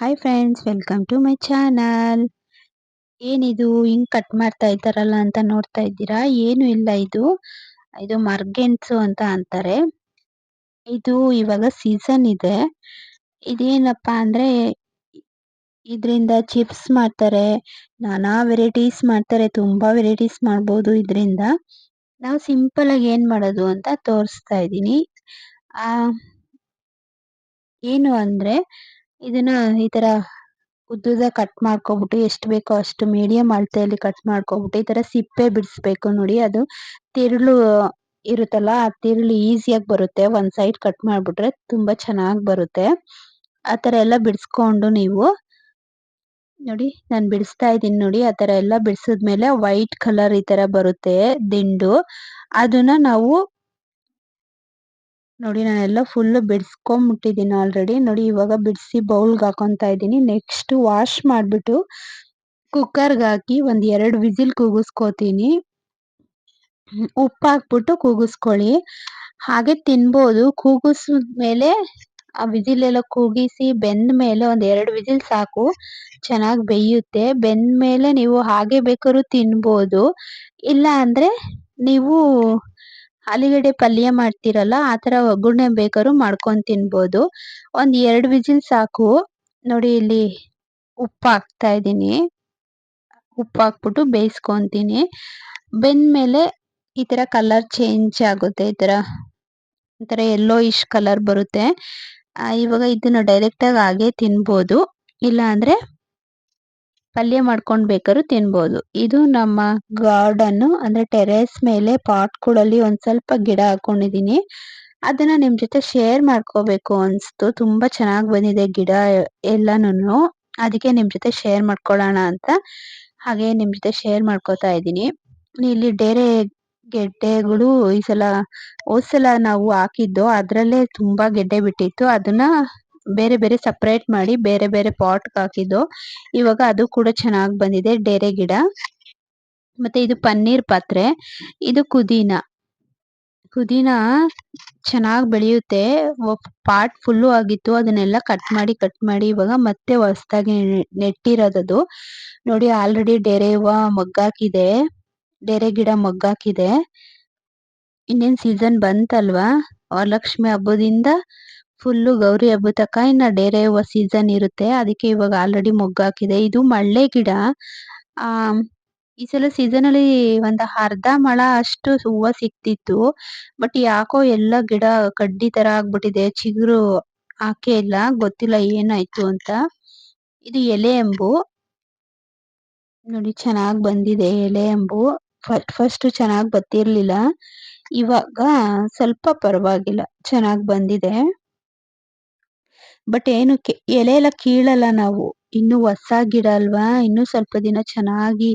Hi friends welcome to my channel ಏನಿದು, ಹಿಂಗ್ cut ಮಾಡ್ತಾ ಇದ್ದಾರಲ್ಲ ಅಂತ ನೋಡ್ತಾ ಇದ್ದೀರಾ? ಏನು ಇಲ್ಲ ಇದು. ಇದು ಮರ್ಗೆನ್ಸು ಅಂತ ಅಂತಾರೆ. ಇದು ಇವಾಗ ಸೀಸನ್ ಇದೆ. ಇದೇನಪ್ಪಾ ಅಂದ್ರೆ, ಇದರಿಂದ ಚಿಪ್ಸ್ ಮಾಡ್ತಾರೆ, ನಾನಾ ವೆರೈಟೀಸ್ ಮಾಡ್ತಾರೆ, ತುಂಬಾ ವೆರೈಟೀಸ್ ಮಾಡ್ಬೋದು ಇದರಿಂದ. ನಾವು ಸಿಂಪಲ್ ಆಗಿ ಏನ್ ಮಾಡೋದು ಅಂತ ತೋರಿಸ್ತಾ ಇದ್ದೀನಿ. ಆ, ಏನು ಅಂದ್ರೆ ಇದನ್ನ ಈ ತರ ಉದ್ದುದ್ದ ಕಟ್ ಮಾಡ್ಕೊಬಿಟ್ಟು ಎಷ್ಟು ಬೇಕೋ ಅಷ್ಟು ಮೀಡಿಯಂ ಅಳತೆಯಲ್ಲಿ ಕಟ್ ಮಾಡ್ಕೊಬಿಟ್ಟು ಈ ತರ ಸಿಪ್ಪೆ ಬಿಡಿಸ್ಬೇಕು ನೋಡಿ. ಅದು ತಿರುಳು ಇರುತ್ತಲ್ಲ, ಆ ತಿರುಳು ಈಸಿಯಾಗಿ ಬರುತ್ತೆ. ಒಂದ್ ಸೈಡ್ ಕಟ್ ಮಾಡ್ಬಿಟ್ರೆ ತುಂಬಾ ಚೆನ್ನಾಗಿ ಬರುತ್ತೆ. ಆ ತರ ಎಲ್ಲ ಬಿಡಿಸ್ಕೊಂಡು ನೀವು ನೋಡಿ, ನಾನು ಬಿಡಿಸ್ತಾ ಇದ್ದೀನಿ ನೋಡಿ. ಆ ತರ ಎಲ್ಲ ಬಿಡಿಸಿದ್ಮೇಲೆ ವೈಟ್ ಕಲರ್ ಈ ತರ ಬರುತ್ತೆ, ದಿಂಡು. ಅದನ್ನ ನಾವು ನೋಡಿ, ನಾನೆಲ್ಲ ಫುಲ್ ಬಿಡಿಸ್ಕೊಂಬಿಟ್ಟಿದ್ದೀನಿ ಆಲ್ರೆಡಿ ನೋಡಿ, ಇವಾಗ ಬಿಡಿಸಿ ಬೌಲ್ಗೆ ಹಾಕೊತಾ ಇದ್ದೀನಿ. ನೆಕ್ಸ್ಟ್ ವಾಶ್ ಮಾಡಿಬಿಟ್ಟು ಕುಕ್ಕರ್ಗೆ ಹಾಕಿ ಒಂದು ಎರಡು ವಿಸಿಲ್ ಕೂಗಿಸ್ಕೋತೀನಿ. ಉಪ್ಪು ಹಾಕ್ಬಿಟ್ಟು ಕೂಗಿಸ್ಕೊಳ್ಳಿ. ಹಾಗೆ ತಿನ್ಬೋದು. ಕೂಗಿಸಿದ್ಮೇಲೆ ಆ ವಿಸಿಲ್ ಎಲ್ಲ ಕೂಗಿಸಿ ಬೆಂದ ಮೇಲೆ ಒಂದು ಎರಡು ವಿಸಿಲ್ ಸಾಕು. ಚೆನ್ನಾಗಿ ಬೇಯುತ್ತೆ. ಬೆಂದ ಮೇಲೆ ನೀವು ಹಾಗೆ ಬೇಕಾದ್ರೂ ತಿನ್ಬೋದು. ಇಲ್ಲ ಅಂದರೆ ನೀವು ಆಲೂಗಡ್ಡೆ ಪಲ್ಯ ಮಾಡ್ತೀರಲ್ಲ, ಆ ಥರ ಒಗ್ಗರಣೆ ಬೇಕಾದ್ರೂ ಮಾಡ್ಕೊಂಡು ತಿನ್ಬೋದು. ಒಂದು ಎರಡು ವಿಜಿಲ್ ಸಾಕು. ನೋಡಿ, ಇಲ್ಲಿ ಉಪ್ಪು ಹಾಕ್ತಾ ಇದ್ದೀನಿ. ಉಪ್ಪು ಹಾಕ್ಬಿಟ್ಟು ಬೇಯಿಸ್ಕೊತೀನಿ. ಬೆಂದಮೇಲೆ ಈ ಥರ ಕಲರ್ ಚೇಂಜ್ ಆಗುತ್ತೆ ಈ ಥರ. ಒಂಥರ ಎಲ್ಲೋ ಇಶ್ ಕಲರ್ ಬರುತ್ತೆ ಇವಾಗ ಇದನ್ನ ಡೈರೆಕ್ಟಾಗಿ ಹಾಗೆ ತಿನ್ಬೋದು. ಇಲ್ಲ ಅಂದರೆ ಪಲ್ಯ ಮಾಡ್ಕೊಂಡು ಬೇಕಾದ್ರೂ ತಿನ್ಬೋದು. ಇದು ನಮ್ಮ ಗಾರ್ಡನ್ ಅಂದ್ರೆ ಟೆರೇಸ್ ಮೇಲೆ ಪಾಟ್ಗಳಲ್ಲಿ ಒಂದ್ ಸ್ವಲ್ಪ ಗಿಡ ಹಾಕೊಂಡಿದೀನಿ ಅದನ್ನ ನಿಮ್ ಜೊತೆ ಶೇರ್ ಮಾಡ್ಕೋಬೇಕು ಅನ್ಸ್ತು. ತುಂಬಾ ಚೆನ್ನಾಗಿ ಬಂದಿದೆ ಗಿಡ ಎಲ್ಲಾನು ಅದಕ್ಕೆ ನಿಮ್ ಜೊತೆ ಶೇರ್ ಮಾಡ್ಕೊಳ್ಳೋಣ ಅಂತ. ಹಾಗೆ ನಿಮ್ ಜೊತೆ ಶೇರ್ ಮಾಡ್ಕೋತಾ ಇದ್ದೀನಿ. ಇಲ್ಲಿ ಡೇರೆ ಗೆಡ್ಡೆಗಳು ಈ ಸಲ ಹೋದ್ಸಲ ನಾವು ಹಾಕಿದ್ದು. ಅದ್ರಲ್ಲೇ ತುಂಬಾ ಗೆಡ್ಡೆ ಬಿಟ್ಟಿತ್ತು. ಅದನ್ನ ಬೇರೆ ಬೇರೆ ಸಪ್ರೇಟ್ ಮಾಡಿ ಬೇರೆ ಬೇರೆ ಪಾಟ್ಗೆ ಹಾಕಿದ್ದು. ಇವಾಗ ಅದು ಕೂಡ ಚೆನ್ನಾಗಿ ಬಂದಿದೆ, ಡೇರೆ ಗಿಡ. ಮತ್ತೆ ಇದು ಪನ್ನೀರ್ ಪಾತ್ರೆ. ಇದು ಕುದೀನ. ಕುದೀನ ಚೆನ್ನಾಗಿ ಬೆಳೆಯುತ್ತೆ. ಪಾಟ್ ಫುಲ್ಲು ಆಗಿತ್ತು. ಅದನ್ನೆಲ್ಲ ಕಟ್ ಮಾಡಿ ಕಟ್ ಮಾಡಿ ಇವಾಗ ಮತ್ತೆ ಹೊಸದಾಗಿ ನೆಟ್ಟಿರೋದದು ನೋಡಿ ಆಲ್ರೆಡಿ ಡೇರೆ ಹೂವ ಮಗ್ಗಾಕಿದೆ ಡೇರೆ ಗಿಡ ಮಗ್ಗಾಕಿದೆ ಇನ್ನೇನ್ ಸೀಸನ್ ಬಂತಲ್ವಾ? ವರಲಕ್ಷ್ಮಿ ಹಬ್ಬದಿಂದ ಫುಲ್ಲು ಗೌರಿ ಹಬ್ಬದ ತಕ ಇನ್ನ ಡೇರೆ ಹೂವ ಸೀಸನ್ ಇರುತ್ತೆ. ಅದಕ್ಕೆ ಇವಾಗ ಆಲ್ರೆಡಿ ಮೊಗ್ಗಾಕಿದೆ ಇದು ಮಳ್ಳೆ ಗಿಡ. ಆ, ಈ ಸಲ ಸೀಸನಲ್ಲಿ ಒಂದು ಅರ್ಧ ಮಳ ಅಷ್ಟು ಹೂವ ಸಿಕ್ತಿತ್ತು. ಬಟ್ ಯಾಕೋ ಎಲ್ಲ ಗಿಡ ಕಡ್ಡಿ ತರ ಆಗ್ಬಿಟ್ಟಿದೆ. ಚಿಗುರು ಹಾಕೇ ಇಲ್ಲ. ಗೊತ್ತಿಲ್ಲ ಏನಾಯ್ತು ಅಂತ. ಇದು ಎಲೆ ಎಂಬು ನೋಡಿ ಚೆನ್ನಾಗ್ ಬಂದಿದೆ ಎಲೆ ಎಂಬು ಫಸ್ಟ್ ಫಸ್ಟ್ ಚೆನ್ನಾಗಿ ಬತ್ತಿರ್ಲಿಲ್ಲ. ಇವಾಗ ಸ್ವಲ್ಪ ಪರವಾಗಿಲ್ಲ. ಚೆನ್ನಾಗ್ ಬಂದಿದೆ. ಬಟ್ ಏನು ಎಲೆ ಎಲ್ಲ ಕೀಳಲ್ಲ ನಾವು. ಇನ್ನು ಹೊಸ ಗಿಡ ಅಲ್ವಾ? ಇನ್ನು ಸ್ವಲ್ಪ ದಿನ ಚೆನ್ನಾಗಿ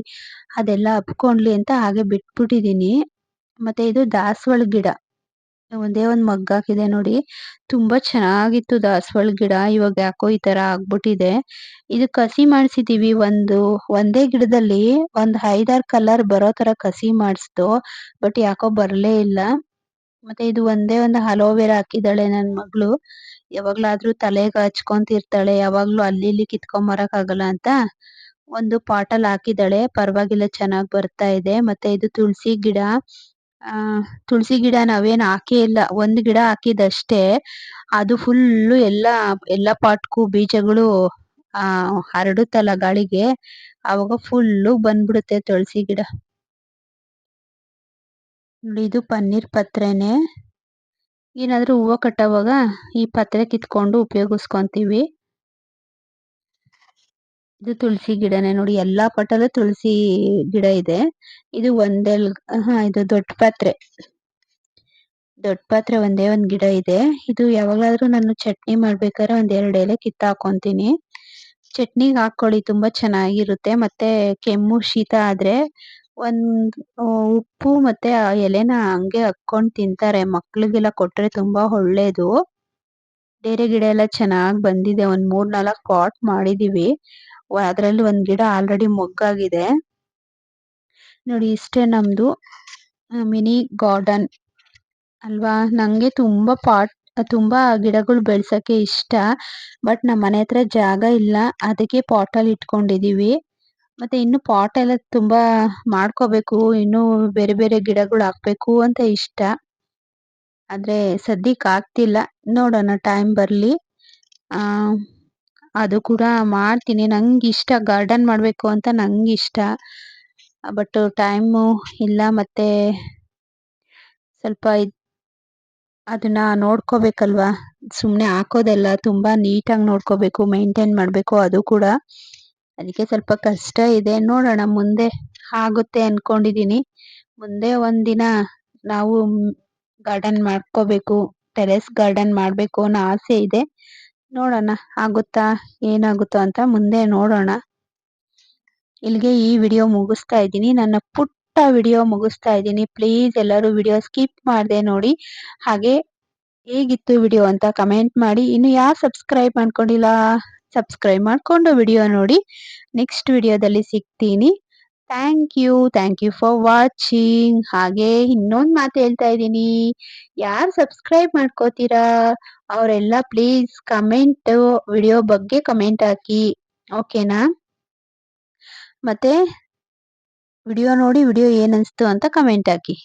ಅದೆಲ್ಲ ಹಬ್ಕೊಂಡ್ಲಿ ಅಂತ ಹಾಗೆ ಬಿಟ್ಬಿಟ್ಟಿದೀನಿ. ಮತ್ತೆ ಇದು ದಾಸವಾಳ ಗಿಡ. ಒಂದೇ ಒಂದ್ ಮಗ್ಗಾಕಿದೆ ನೋಡಿ. ತುಂಬಾ ಚೆನ್ನಾಗಿತ್ತು ದಾಸವಾಳ ಗಿಡ. ಇವಾಗ ಯಾಕೋ ಈ ತರ ಆಗ್ಬಿಟ್ಟಿದೆ. ಇದು ಕಸಿ ಮಾಡ್ಸಿದೀವಿ. ಒಂದು, ಒಂದೇ ಗಿಡದಲ್ಲಿ ಒಂದ್ ಐದಾರ್ ಕಲರ್ ಬರೋ ತರ ಕಸಿ ಮಾಡಿಸ್ತು ಬಟ್ ಯಾಕೋ ಬರ್ಲೇ ಇಲ್ಲ. ಮತ್ತೆ ಇದು ಒಂದೇ ಒಂದು ಅಲೋವೆರಾ ಹಾಕಿದಾಳೆ ನನ್ ಮಗಳು. ಯಾವಾಗ್ಲಾದ್ರೂ ತಲೆಗೆ ಹಚ್ಕೊಂತಿರ್ತಾಳೆ, ಯಾವಾಗ್ಲೂ ಅಲ್ಲಿ ಇಲ್ಲಿ ಕಿತ್ಕೊಂಡ್ ಆಗಲ್ಲ ಅಂತ ಒಂದು ಪಾಟಲ್ಲಿ ಹಾಕಿದಾಳೆ ಪರವಾಗಿಲ್ಲ, ಚೆನ್ನಾಗಿ ಬರ್ತಾ ಇದೆ. ಮತ್ತೆ ಇದು ತುಳಸಿ ಗಿಡ. ಆ, ತುಳಸಿ ಗಿಡ ನಾವೇನ್ ಹಾಕೇ ಇಲ್ಲ. ಒಂದ್ ಗಿಡ ಹಾಕಿದಷ್ಟೇ. ಅದು ಫುಲ್ಲು ಎಲ್ಲ ಎಲ್ಲ ಪಾಟ್ಗೂ ಬೀಜಗಳು, ಆ, ಹರಡುತ್ತಲ್ಲ ಗಾಳಿಗೆ. ಅವಾಗ ಫುಲ್ಲು ಬಂದ್ಬಿಡುತ್ತೆ ತುಳಸಿ ಗಿಡ. ಇದು ಪನ್ನೀರ್ ಪತ್ರೆನೆ. ಏನಾದ್ರೂ ಹೂವು ಕಟ್ಟೋವಾಗ ಈ ಪತ್ರೆ ಕಿತ್ಕೊಂಡು ಉಪಯೋಗಿಸ್ಕೊಂತೀವಿ. ಇದು ತುಳಸಿ ಗಿಡನೇ ನೋಡಿ, ಎಲ್ಲಾ ಪಟ್ಟಲ್ಲೂ ತುಳಸಿ ಗಿಡ ಇದೆ. ಇದು ಒಂದೇ ಹಾ, ಇದು ದೊಡ್ಡ ಪಾತ್ರೆ. ದೊಡ್ಡ ಪಾತ್ರೆ ಒಂದೇ ಒಂದ್ ಗಿಡ ಇದೆ. ಇದು ಯಾವಾಗ್ಲಾದ್ರೂ ನಾನು ಚಟ್ನಿ ಮಾಡ್ಬೇಕಾದ್ರೆ ಒಂದ್ ಎರಡ್ ಎಲೆ ಕಿತ್ತಾಕೊಂತೀನಿ ಚಟ್ನಿಗೆ ಹಾಕೊಳ್ಳಿ ತುಂಬಾ ಚೆನ್ನಾಗಿರುತ್ತೆ. ಮತ್ತೆ ಕೆಮ್ಮು ಶೀತ ಆದ್ರೆ ಒಂದ್ ಉಪ್ಪು ಮತ್ತೆ ಆ ಎಲೆನ ಹಂಗೆ ಹಕ್ಕೊಂಡ್ ತಿಂತಾರೆ. ಮಕ್ಳಿಗೆಲ್ಲ ಕೊಟ್ರೆ ತುಂಬಾ ಒಳ್ಳೇದು. ಡೇರೆ ಗಿಡ ಎಲ್ಲ ಚೆನ್ನಾಗ್ ಬಂದಿದೆ. ಒಂದ್ ಮೂರ್ ನಾಲ್ಕು ಪಾಟ್ ಮಾಡಿದೀವಿ ಅದ್ರಲ್ಲಿ ಒಂದ್ ಗಿಡ ಆಲ್ರೆಡಿ ಮೊಗ್ಗಾಗಿದೆ. ನೋಡಿ, ಇಷ್ಟೇ ನಮ್ದು ಮಿನಿ ಗಾರ್ಡನ್. ಅಲ್ವಾ? ನಂಗೆ ತುಂಬಾ ಪಾಟ್ ತುಂಬಾ ಗಿಡಗಳು ಬೆಳ್ಸಕ್ಕೆ ಇಷ್ಟ. ಬಟ್ ನಮ್ಮ ಮನೆ ಹತ್ರ ಜಾಗ ಇಲ್ಲ. ಅದಕ್ಕೆ ಪಾಟಲ್ಲಿ ಇಟ್ಕೊಂಡಿದೀವಿ. ಮತ್ತೆ ಇನ್ನು ಪಾಟ್ ಎಲ್ಲ ತುಂಬಾ ಮಾಡ್ಕೋಬೇಕು, ಇನ್ನು ಬೇರೆ ಬೇರೆ ಗಿಡಗಳು ಹಾಕ್ಬೇಕು ಅಂತ ಇಷ್ಟ. ಆದ್ರೆ ಸದ್ಯಕ್ಕೆ ಆಗ್ತಿಲ್ಲ. ನೋಡೋಣ ಟೈಮ್ ಬರ್ಲಿ. ಆ, ಅದು ಕೂಡ ಮಾಡ್ತೀನಿ. ನಂಗೆ ಇಷ್ಟ ಗಾರ್ಡನ್ ಮಾಡಬೇಕು ಅಂತ ನಂಗೆ ಇಷ್ಟ. ಬಟ್ ಟೈಮು ಇಲ್ಲ ಮತ್ತೆ ಸ್ವಲ್ಪ ಅದನ್ನ ನೋಡ್ಕೋಬೇಕಲ್ವಾ? ಸುಮ್ಮನೆ ಹಾಕೋದಲ್ಲ ತುಂಬಾ ನೀಟಾಗಿ ನೋಡ್ಕೋಬೇಕು ಮೇಂಟೈನ್ ಮಾಡಬೇಕು ಅದು ಕೂಡ. ಅದಕ್ಕೆ ಸ್ವಲ್ಪ ಕಷ್ಟ ಇದೆ. ನೋಡೋಣ, ಮುಂದೆ ಆಗುತ್ತೆ ಅನ್ಕೊಂಡಿದೀನಿ. ಮುಂದೆ ಒಂದಿನ ನಾವು ಗಾರ್ಡನ್ ಮಾಡ್ಕೋಬೇಕು ಟೆರೆಸ್ ಗಾರ್ಡನ್ ಮಾಡಬೇಕು ಅನ್ನೋ ಆಸೆ ಇದೆ. ನೋಡೋಣ, ಆಗುತ್ತಾ, ಏನಾಗುತ್ತೋ ಅಂತ ಮುಂದೆ ನೋಡೋಣ. ಇಲ್ಲಿಗೆ ಈ ವಿಡಿಯೋ ಮುಗಿಸ್ತಾ ಇದ್ದೀನಿ. ನನ್ನ ಪುಟ್ಟ ವಿಡಿಯೋ ಮುಗಿಸ್ತಾ ಇದ್ದೀನಿ. ಪ್ಲೀಸ್ ಎಲ್ಲರೂ ವಿಡಿಯೋ ಸ್ಕಿಪ್ ಮಾಡದೆ ನೋಡಿ. ಹಾಗೆ ಹೇಗಿತ್ತು ವಿಡಿಯೋ ಅಂತ ಕಮೆಂಟ್ ಮಾಡಿ. ಇನ್ನು ಯಾರು ಸಬ್ಸ್ಕ್ರೈಬ್ ಮಾಡ್ಕೊಂಡಿಲ್ಲ? ಸಬ್ಸ್ಕ್ರೈಬ್ ಮಾಡಿಕೊಂಡು ವಿಡಿಯೋ ನೋಡಿ. ನೆಕ್ಸ್ಟ್ ವಿಡಿಯೋದಲ್ಲಿ ಸಿಗ್ತೀನಿ. Thank you thank you for watching ಹಾಗೆ ಇನ್ನೊಂದು ಮಾತು ಹೇಳ್ತಾ ಇದ್ದೀನಿ. ಯಾರು ಸಬ್ಸ್ಕ್ರೈಬ್ ಮಾಡ್ಕೋತೀರಾ? ಅವರೆಲ್ಲ ಪ್ಲೀಸ್ ಕಮೆಂಟ್ ವಿಡಿಯೋ ಬಗ್ಗೆ ಕಮೆಂಟ್ ಹಾಕಿ. ಓಕೆನಾ ಮತ್ತೆ ವಿಡಿಯೋ ನೋಡಿ ವಿಡಿಯೋ ಏನನ್ಸ್ತು ಅಂತ ಕಮೆಂಟ್ ಹಾಕಿ.